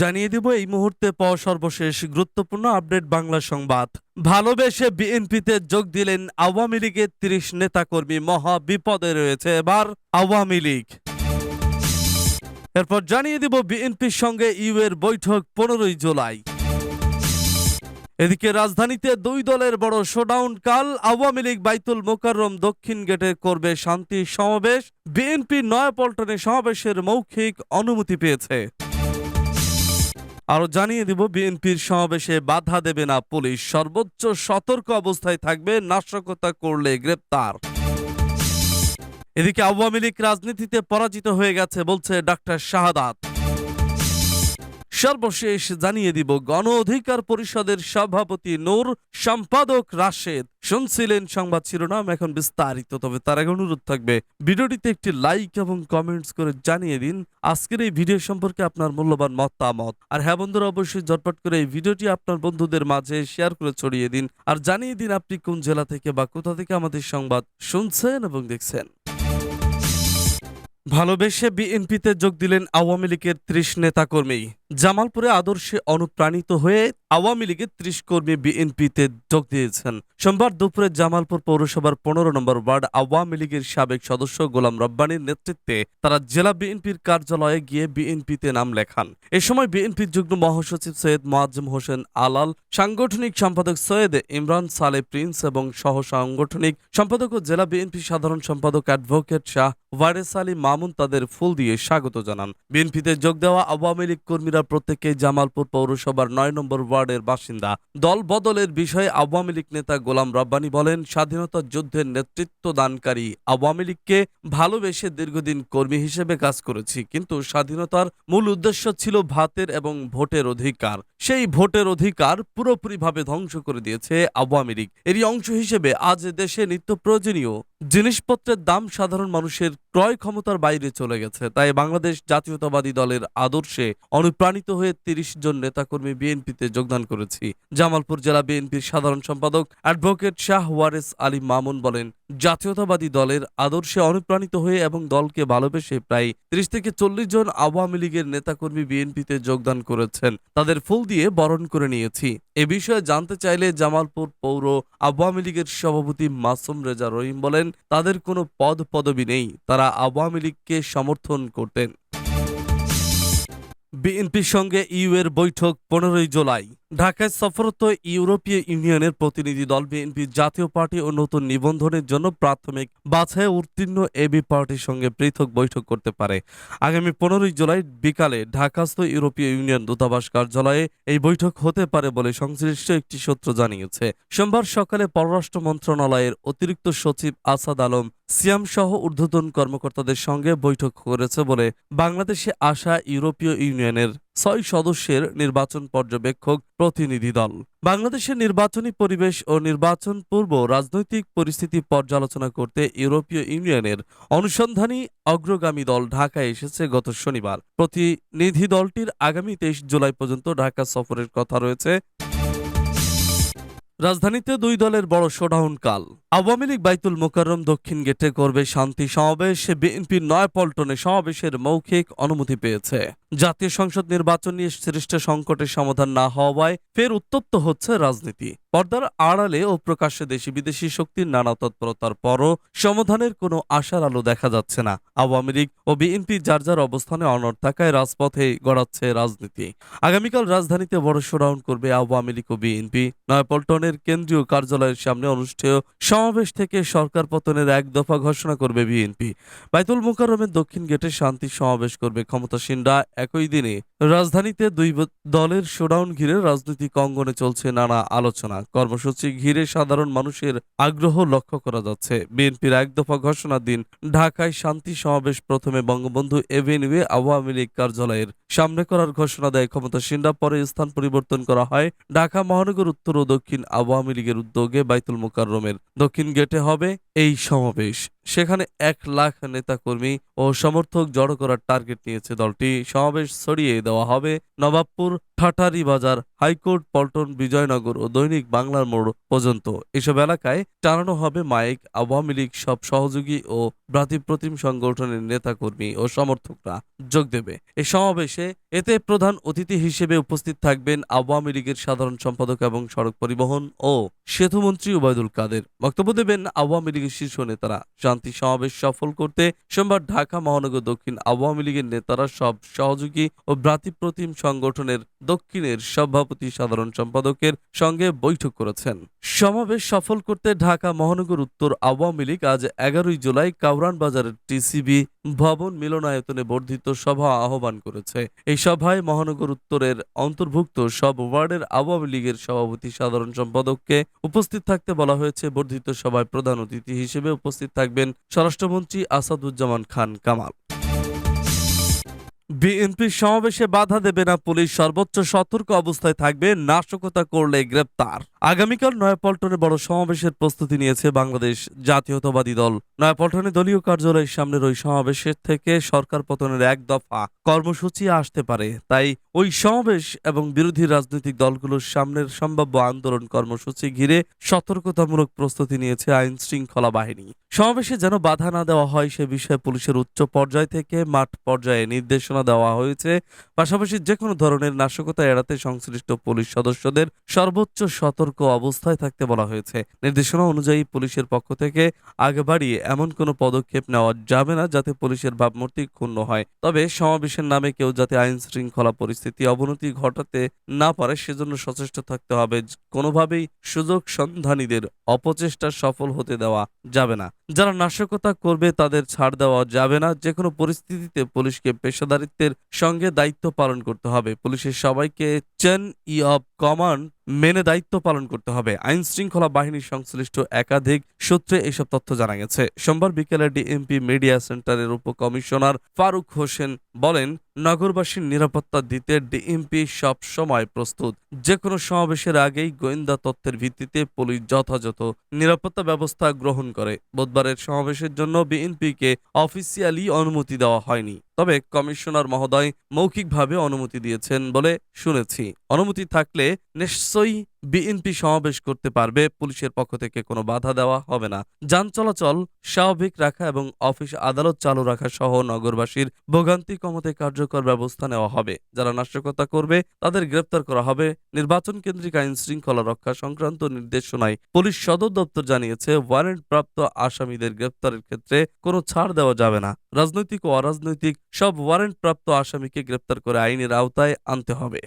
জানিয়ে দিব এই মুহূর্তে পাওয়া সর্বশেষ গুরুত্বপূর্ণ আপডেট বাংলা সংবাদ। ভালোবেসে বিএনপিতে যোগ দিলেন আওয়ামী লীগের তিরিশ নেতাকর্মী মহা বিপদে রয়েছে এবার আওয়ামী লীগ। এরপর জানিয়ে দিব বিএনপির সঙ্গে ইউ এর বৈঠক পনেরোই জুলাই। এদিকে রাজধানীতে দুই দলের বড় শোডাউন, কাল আওয়ামী লীগ বাইতুল মোকাররম দক্ষিণ গেটে করবে শান্তি সমাবেশ। বিএনপি নয়াপল্টনে সমাবেশের মৌখিক অনুমতি পেয়েছে। আরও জানিয়ে দিব, বিএনপির সমাবেশে বাধা দেবে না পুলিশ। সর্বোচ্চ সতর্ক অবস্থায় থাকবে, নাশকতা করলে গ্রেপ্তার। এদিকে আওয়ামী লীগ রাজনীতিতে পরাজিত হয়ে গেছে বলছে ডাক্তার শাহাদাত। সর্বশেষ জানিয়ে দিব, গণ অধিকার পরিষদের সভাপতি নূর সম্পাদক রাশেদ শুনছিলেন সংবাদ শিরোনাম এখন বিস্তারিত, তবে তার আগে অনুরোধ থাকবে, ভিডিওটিতে একটি লাইক এবং কমেন্টস করে জানিয়ে দিন, আজকের এই ভিডিও সম্পর্কে আপনার মূল্যবান মতামত। আর হ্যাঁ বন্ধুরা, অবশ্যই ঝটপট করে এই ভিডিওটি আপনার বন্ধুদের মাঝে শেয়ার করে ছড়িয়ে দিন, আর জানিয়ে দিন আপনি কোন জেলা থেকে বা কোথা থেকে আমাদের সংবাদ শুনছেন এবং দেখছেন। ভালোবেসে বিএনপিতে যোগ দিলেন আওয়ামী লীগের ত্রিশ নেতাকর্মী। জামালপুরে আদর্শে অনুপ্রাণিত হয়ে আওয়ামী লীগের ত্রিশ কর্মী বিএনপিতে যোগ দিয়েছেন। সোমবার দুপুরে জামালপুর পৌরসভার পনেরো নম্বর ওয়ার্ড আওয়ামী লীগের সাবেক সদস্য গোলাম রব্বানির নেতৃত্বে তারা জেলা বিএনপির কার্যালয়ে গিয়ে বিএনপিতে নাম লেখান। এ সময় বিএনপির যুগ্ম মহাসচিব সৈয়দ মোয়াজ্জম হোসেন আলাল, সাংগঠনিক সম্পাদক সৈয়দ ইমরান সালে প্রিন্স এবং সহ সাংগঠনিক সম্পাদক ও জেলা বিএনপি সাধারণ সম্পাদক অ্যাডভোকেট শাহ ওয়ারেস আলী মামুন তাদের ফুল দিয়ে স্বাগত জানান। বিএনপিতে যোগ দেওয়া আওয়ামী লীগ কর্মীরা প্রত্যেকেই জামালপুর পৌরসভার নয় নম্বর ওয়ার্ডের বাসিন্দা। দল বদলের বিষয়ে আওয়ামী লীগ নেতা গোলাম রব্বানী বলেন, স্বাধীনতা যুদ্ধের নেতৃত্ব দানকারী আওয়ামী লীগকে ভালোবেসে দীর্ঘদিন কর্মী হিসেবে কাজ করেছি, কিন্তু স্বাধীনতার মূল উদ্দেশ্য ছিল ভাতের এবং ভোটের অধিকার। সেই ভোটের অধিকার পুরোপুরিভাবে ধ্বংস করে দিয়েছে আওয়ামী লীগ। এরই অংশ হিসেবে আজ দেশে নিত্য প্রয়োজনীয় জিনিসপত্রের দাম সাধারণ মানুষের ক্রয় ক্ষমতার বাইরে চলে গেছে। তাই বাংলাদেশ জাতীয়তাবাদী দলের আদর্শে অনুপ্রাণিত হয়ে তিরিশ জন নেতাকর্মী বিএনপিতে যোগদান করেছি। জামালপুর জেলা বিএনপির সাধারণ সম্পাদক অ্যাডভোকেট শাহ ওয়ারেস আলী মামুন বলেন, জাতীয়তাবাদী দলের আদর্শে অনুপ্রাণিত হয়ে এবং দলকে ভালোবেসে প্রায় ত্রিশ থেকে চল্লিশ জন আওয়ামী লীগের নেতাকর্মী বিএনপিতে যোগদান করেছেন। তাদের ফুল দিয়ে বরণ করে নিয়েছি। এ বিষয়ে জানতে চাইলে জামালপুর পৌর আওয়ামী লীগের সভাপতি মাসুম রেজা রহিম বলেন তাদের কোনো পদ পদবি নেই। তারা আওয়ামী লীগকে সমর্থন করতেন। বিএনপির সঙ্গে ইউ এর বৈঠক পনেরোই জুলাই। ঢাকায় সফরত ইউরোপীয় ইউনিয়নের প্রতিনিধি দল বিএনপির জাতীয় পার্টি ও নতুন নিবন্ধনের জন্য প্রাথমিক বাছাই উত্তীর্ণ এবি পার্টির সঙ্গে পৃথক বৈঠক করতে পারে। আগামী পনেরোই জুলাই বিকালে ঢাকাস্থ ইউরোপীয় ইউনিয়ন দূতাবাস কার্যালয়ে এই বৈঠক হতে পারে বলে সংশ্লিষ্ট একটি সূত্র জানিয়েছে। সোমবার সকালে পররাষ্ট্র মন্ত্রণালয়ের অতিরিক্ত সচিব আসাদ আলম সিয়াম সহ ঊর্ধ্বতন কর্মকর্তাদের সঙ্গে বৈঠক করেছে বলে বাংলাদেশে আসা ইউরোপীয় ইউনিয়নের ছয় সদস্যের নির্বাচন পর্যবেক্ষক প্রতিনিধি দল। বাংলাদেশের নির্বাচনী পরিবেশ ও নির্বাচন পূর্ব রাজনৈতিক পরিস্থিতি পর্যালোচনা করতে ইউরোপীয় ইউনিয়নের অনুসন্ধানী অগ্রগামী দল ঢাকায় এসেছে গত শনিবার। প্রতিনিধি দলটির আগামী তেইশ জুলাই পর্যন্ত ঢাকা সফরের কথা রয়েছে। রাজধানীতে দুই দলের বড় শোডাউন কাল। আওয়ামী লীগ বাইতুল মোকাররম দক্ষিণ গেটে করবে শান্তি সমাবেশ বিএনপির নয়াপল্টনে সমাবেশের মৌখিক অনুমতি পেয়েছে। জাতীয় সংসদ নির্বাচন নিয়ে সৃষ্ট সংকটের সমাধান না হওয়ায় ফের উত্তপ্ত হচ্ছে রাজনীতি। পর্দার আড়ালে ও প্রকাশ্যে দেশি বিদেশি শক্তির নানা তৎপরতার পরও সমাধানের কোনো আশার আলো দেখা যাচ্ছে না। আওয়ামী লীগ ও বিএনপি যার যার অবস্থানে অনড় থাকায় রাজপথে গড়াচ্ছে রাজনীতি। আগামীকাল রাজধানীতে বড় শোডাউন করবে আওয়ামী লীগ ও বিএনপি। নয়াপল্টনের কেন্দ্রীয় কার্যালয়ের সামনে অনুষ্ঠেয় সমাবেশ থেকে সরকার পতনের এক দফা ঘোষণা করবে বিএনপি। বাইতুল মোকাররমের দক্ষিণ গেটে শান্তি সমাবেশ করবে ক্ষমতাসীনরা। একই দিনে রাজধানীতে দুই দলের শোডাউন ঘিরে রাজনৈতিক অঙ্গনে চলছে নানা আলোচনা। কর্মসূচি ঘিরে সাধারণ মানুষের আগ্রহ লক্ষ্য করা যাচ্ছে। বিএনপির এক দফা ঘোষণার দিন ঢাকায় শান্তি সমাবেশ প্রথমে বঙ্গবন্ধু এভিনিউয়ে আওয়ামী লীগ কার্যালয়ের সামনে করার ঘোষণা দেয় ক্ষমতাসীনরা। পরে স্থান পরিবর্তন করা হয় ঢাকা মহানগর উত্তর ও দক্ষিণ আওয়ামী লীগের উদ্যোগে বাইতুল মোকাররমের দক্ষিণ গেটে হবে এই সমাবেশ। সেখানে এক লাখ নেতাকর্মী ও সমর্থক জড়ো করার টার্গেট নিয়েছে দলটি। সমাবেশ ছড়িয়ে দেওয়া হবে নবাবপুর ঠাটারি বাজার। হাইকোর্ট, পল্টন, বিজয়নগর ও দৈনিক বাংলার মোড় পর্যন্ত। এসব এলাকায় টানানো হবে মাইক, আওয়ামী লীগ, সব সহযোগী ও ভ্রাতৃপ্রতিম সংগঠনের নেতাকর্মী ও সমর্থকরা যোগ দেবে। এই সমাবেশে এতে প্রধান অতিথি হিসেবে উপস্থিত থাকবেন আওয়ামী লীগের সাধারণ সম্পাদক এবং সড়ক পরিবহন ও সেতুমন্ত্রী ওবায়দুল কাদের। বক্তব্য দেবেন আওয়ামী লীগের শীর্ষ নেতারা। শান্তি সমাবেশ সফল করতে সোমবার ঢাকা মহানগর দক্ষিণ আওয়ামী লীগের নেতারা সব সহযোগী ও ভ্রাতৃপ্রতিম সংগঠনের দক্ষিণের সভাপতি সাধারণ সম্পাদকের সঙ্গে বৈঠক করেছেন। সমাবেশ সফল করতে ঢাকা মহানগর উত্তর আওয়ামী লীগ আজ এগারোই জুলাই কাউরান বাজারের টিসিবি ভবন মিলনায়তনে বর্ধিত সভা আহ্বান করেছে। এই সভায় মহানগর উত্তরের অন্তর্ভুক্ত সব ওয়ার্ডের আওয়ামী লীগের সভাপতি সাধারণ সম্পাদককে উপস্থিত থাকতে বলা হয়েছে। বর্ধিত সভায় প্রধান অতিথি হিসেবে উপস্থিত থাকবেন স্বরাষ্ট্রমন্ত্রী আসাদুজ্জামান খান কামাল। বিএনপির সমাবেশে বাধা দেবে না পুলিশ, সর্বোচ্চ সতর্ক অবস্থায় থাকবে, নাশকতা করলে গ্রেপ্তার। আগামীকাল নয়াপল্টনে বড় সমাবেশের প্রস্তুতি নিয়েছে বাংলাদেশ জাতীয়তাবাদী দল। নয়াপল্টনে দলীয় কার্যালয়ের সামনের ওই সমাবেশের থেকে সরকার পতনের এক দফা কর্মসূচি আসতে পারে। তাই ওই সমাবেশ এবং বিরোধী রাজনৈতিক দলগুলোর সামনের সম্ভাব্য আন্দোলন কর্মসূচি ঘিরে সতর্কতামূলক প্রস্তুতি নিয়েছে আইন শৃঙ্খলা বাহিনী। সমাবেশে যেন বাধা না দেওয়া হয় সে বিষয়ে পুলিশের উচ্চ পর্যায় থেকে মাঠ পর্যায়ে নির্দেশনা দেওয়া হয়েছে। পাশাপাশি যে কোনো ধরনের নাশকতা এড়াতে সংশ্লিষ্ট পুলিশ সদস্যদের সর্বোচ্চ সতর্ক অবস্থায় থাকতে বলা হয়েছে। নির্দেশনা অনুযায়ী পুলিশের পক্ষ থেকে আগে বাড়িয়ে এমন কোনো পদক্ষেপ নেওয়া যাবে না যাতে পুলিশের ভাবমূর্তি ক্ষুণ্ণ হয়। তবে সমাবেশের নামে কেউ যাতে আইন শৃঙ্খলা পরিস্থিতি অবনতি ঘটাতে না পারে, সেজন্য সচেষ্ট থাকতে হবে। কোনোভাবেই সুযোগ সন্ধানীদের অপচেষ্টা সফল হতে দেওয়া যাবে না। যারা নাশকতা করবে তাদের ছাড় দেওয়া যাবে না। যে কোনো পরিস্থিতিতে পুলিশকে পেশাদারিত্বের সঙ্গে দায়িত্ব পালন করতে হবে। পুলিশের সবাইকে চেন ই অব কমান্ড মেনে দায়িত্ব পালন করতে হবে। আইন শৃঙ্খলা বাহিনীর সংশ্লিষ্ট একাধিক সূত্রে এসব তথ্য জানা গেছে। সোমবার বিকেলে ডিএমপি মিডিয়া সেন্টারের উপকমিশনার ফারুক হোসেন বলেন, নগরবাসীর নিরাপত্তা দিতে ডিএমপি সব সময় প্রস্তুত। যে কোনো সমাবেশের আগেই গোয়েন্দা তথ্যের ভিত্তিতে পুলিশ যথাযথ নিরাপত্তা ব্যবস্থা গ্রহণ করে। বুধবারের সমাবেশের জন্য বিএনপিকে অফিসিয়ালি অনুমতি দেওয়া হয়নি। তবে কমিশনার মহোদয় মৌখিকভাবে অনুমতি দিয়েছেন বলে শুনেছি। অনুমতি থাকলে নিশ্চয়ই বিএনপি সমাবেশ করতে পারবে, পুলিশের পক্ষ থেকে কোনো বাধা দেওয়া হবে না। যান চলাচল স্বাভাবিক রাখা এবং অফিস আদালত চালু রাখা সহ নগরবাসীর ভোগান্তি কমাতে কার্যকর ব্যবস্থা নেওয়া হবে। যারা নাশকতা করবে, তাদের গ্রেপ্তার করা হবে। নির্বাচন কেন্দ্রিক আইন শৃঙ্খলা রক্ষা সংক্রান্ত নির্দেশনায় পুলিশ সদর দপ্তর জানিয়েছে ওয়ারেন্ট প্রাপ্ত আসামিদের গ্রেপ্তারের ক্ষেত্রে কোনো ছাড় দেওয়া যাবে না। রাজনৈতিক ও অরাজনৈতিক সব ওয়ারেন্ট প্রাপ্ত আসামিকে গ্রেপ্তার করে আইনের আওতায় আনতে হবে।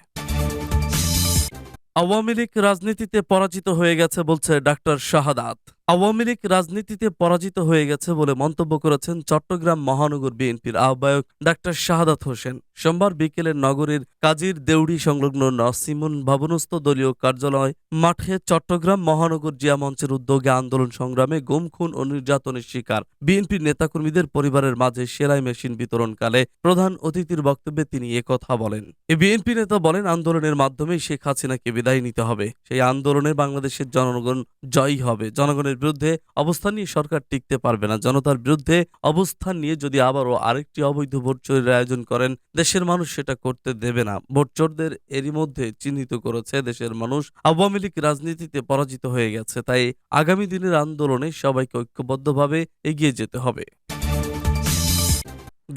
আওয়ামী লীগ রাজনীতিতে পরাজিত হয়ে গেছে বলছে ডাক্তার শাহাদাত। আওয়ামী লীগ রাজনীতিতে পরাজিত হয়ে গেছে বলে মন্তব্য করেছেন চট্টগ্রাম মহানগর বিএনপির আহ্বায়ক ডাক্তার শাহাদাত হোসেন। সোমবার বিকেলে নগরীর কাজীর দেউড়ি সংলগ্ন নসিমন ভবনস্থ দলীয় কার্যালয় মাঠে চট্টগ্রাম মহানগর জিয়া মঞ্চের উদ্যোগে আন্দোলন সংগ্রামে গুম খুন ও নির্যাতনের শিকার। বিএনপির নেতাকর্মীদের পরিবারের মাঝে সেলাই মেশিন বিতরণকালে প্রধান অতিথির বক্তব্যে তিনি একথা বলেন। এ বিএনপি নেতা বলেন, আন্দোলনের মাধ্যমে শেখ হাসিনাকে বিদায় নিতে হবে। সেই আন্দোলনে বাংলাদেশের জনগণ জয়ী হবে। জনগণের বিরুদ্ধে অবস্থান নিয়ে সরকার টিকতে পারবে না। জনতার বিরুদ্ধে অবস্থান নিয়ে যদি আবারও আরেকটি অবৈধ ভোট চোরের আয়োজন করেন, দেশের মানুষ সেটা করতে দেবে না। ভোট চোরদের এরই মধ্যে চিহ্নিত করেছে দেশের মানুষ। আওয়ামী লীগ রাজনীতিতে পরাজিত হয়ে গেছে, তাই আগামী দিনের আন্দোলনে সবাইকে ঐক্যবদ্ধভাবে এগিয়ে যেতে হবে।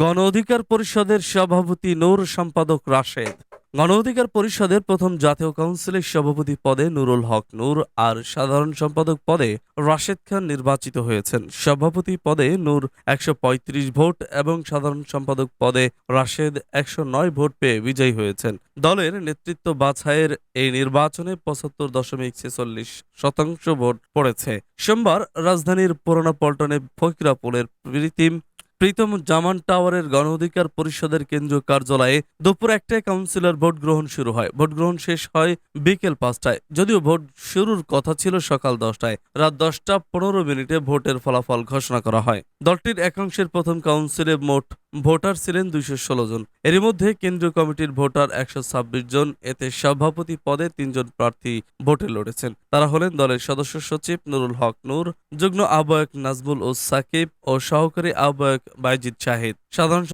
গণ অধিকার পরিষদের সভাপতি নূর সম্পাদক রাশেদ গণ অধিকার পরিষদের প্রথম জাতীয় কাউন্সিলের সভাপতি পদে নুরুল হক নূর আর সাধারণ সম্পাদক পদে রাশেদ খান নির্বাচিত হয়েছেন। সভাপতি পদে নূর একশো পঁয়ত্রিশ ভোট এবং সাধারণ সম্পাদক পদে রাশেদ একশো নয় ভোট পেয়ে বিজয়ী হয়েছেন। দলের নেতৃত্ব বাছাইয়ের এই নির্বাচনে পঁচাত্তর দশমিক ছেচল্লিশ শতাংশ ভোট পড়েছে। সোমবার রাজধানীর পুরোনো পল্টনে ফকিরাপুলের প্রীতিম প্রীতম জামান টাওয়ারের গণ অধিকার পরিষদের কেন্দ্রীয় কার্যালয়ে দুপুর একটায় কাউন্সিলর ভোট গ্রহণ শুরু হয়। ভোট গ্রহণ শেষ হয় বিকেল পাঁচটায়। যদিও ভোট শুরুর কথা ছিল সকাল দশটায়। রাত দশটা পনেরো মিনিটে ভোটের ফলাফল ঘোষণা করা হয়। দলটির একাংশের প্রথম কাউন্সিলে মোট ভোটার ছিলেন দুইশো ষোলো জন। এরই মধ্যে কেন্দ্রীয় কমিটির ভোটার একশো ছাব্বিশ জন। এতে সভাপতি পদে তিনজন প্রার্থী ভোটে লড়েছেন। তারা হলেন দলের সদস্য সচিব নুরুল হক নূর, যুগ্ম আহ্বায়ক নাজমুল ও সাকিব ও সহকারী আহ্বায়ক বাইজিদ শাহিদ। সাধারণ